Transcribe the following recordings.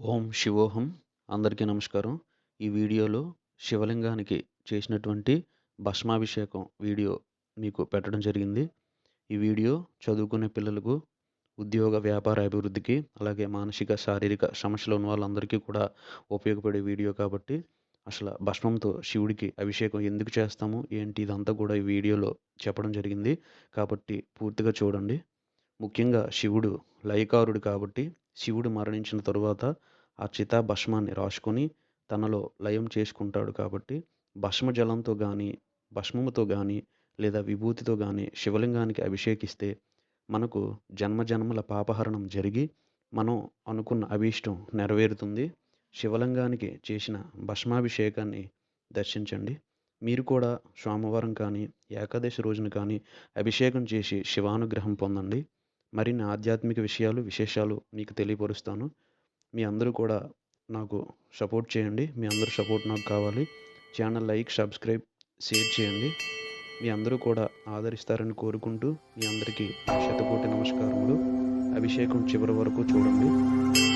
ఓం శివోహం. అందరికీ నమస్కారం. ఈ వీడియోలో శివలింగానికి చేసినటువంటి భస్మాభిషేకం వీడియో మీకు పెట్టడం జరిగింది. ఈ వీడియో చదువుకునే పిల్లలకు ఉద్యోగ వ్యాపార అభివృద్ధికి అలాగే మానసిక శారీరక సమస్యలు ఉన్న వాళ్ళందరికీ కూడా ఉపయోగపడే వీడియో కాబట్టి అసలు భస్మంతో శివుడికి అభిషేకం ఎందుకు చేస్తాము ఏంటి ఇదంతా కూడా ఈ వీడియోలో చెప్పడం జరిగింది. కాబట్టి పూర్తిగా చూడండి. ముఖ్యంగా శివుడు లయకారుడు కాబట్టి శివుడు మరణించిన తరువాత ఆ చితా భస్మాన్ని రాసుకొని తనలో లయం చేసుకుంటాడు కాబట్టి భస్మ జలంతో కానీ భస్మముతో కానీ లేదా విభూతితో కానీ శివలింగానికి అభిషేకిస్తే మనకు జన్మ జన్మల పాపహరణం జరిగి మనం అనుకున్న అభీష్టం నెరవేరుతుంది. శివలింగానికి చేసిన భస్మాభిషేకాన్ని దర్శించండి. మీరు కూడా సోమవారం కానీ ఏకాదశి రోజున కానీ అభిషేకం చేసి శివానుగ్రహం పొందండి. మరిన్ని ఆధ్యాత్మిక విషయాలు విశేషాలు మీకు తెలియపరుస్తాను. మీ అందరూ కూడా నాకు సపోర్ట్ చేయండి. మీ అందరూ సపోర్ట్ నాకు కావాలి. ఛానల్ లైక్ సబ్స్క్రైబ్ షేర్ చేయండి. మీ అందరూ కూడా ఆదరిస్తారని కోరుకుంటూ మీ అందరికీ శతకోటి నమస్కారములు. అభిషేకం చివరి వరకు చూడండి.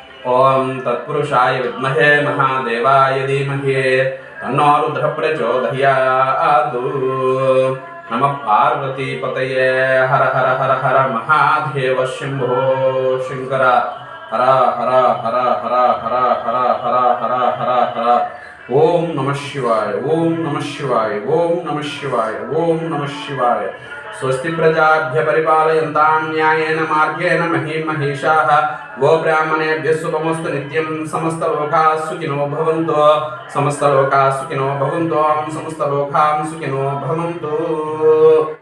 ओम तत्पुरुषाय विद्महे महादेवाय धीमहे। तन्नो रुद्र प्रचोदयात् नमः पार्वतीपतये। हर हर हर हर महादेव शंभो शंकर हर हर हर हर हर हर हर हर हर हर। ओम नमः शिवाय, ओम नमः शिवाय, ओम नमः शिवाय, ओम नमः शिवाय। స్వస్తి ప్రజాభ్య పరిపాలయంతాం న్యాయేన మార్గేణ మహీ మహిషాః గో బ్రాహ్మణేభ్య శుభమస్తు నిత్యం సమస్త లోకా సుఖినో భవంతు సమస్త లోకా సుఖినో భవంతు సమస్త లోకాం సుఖినో భవంతు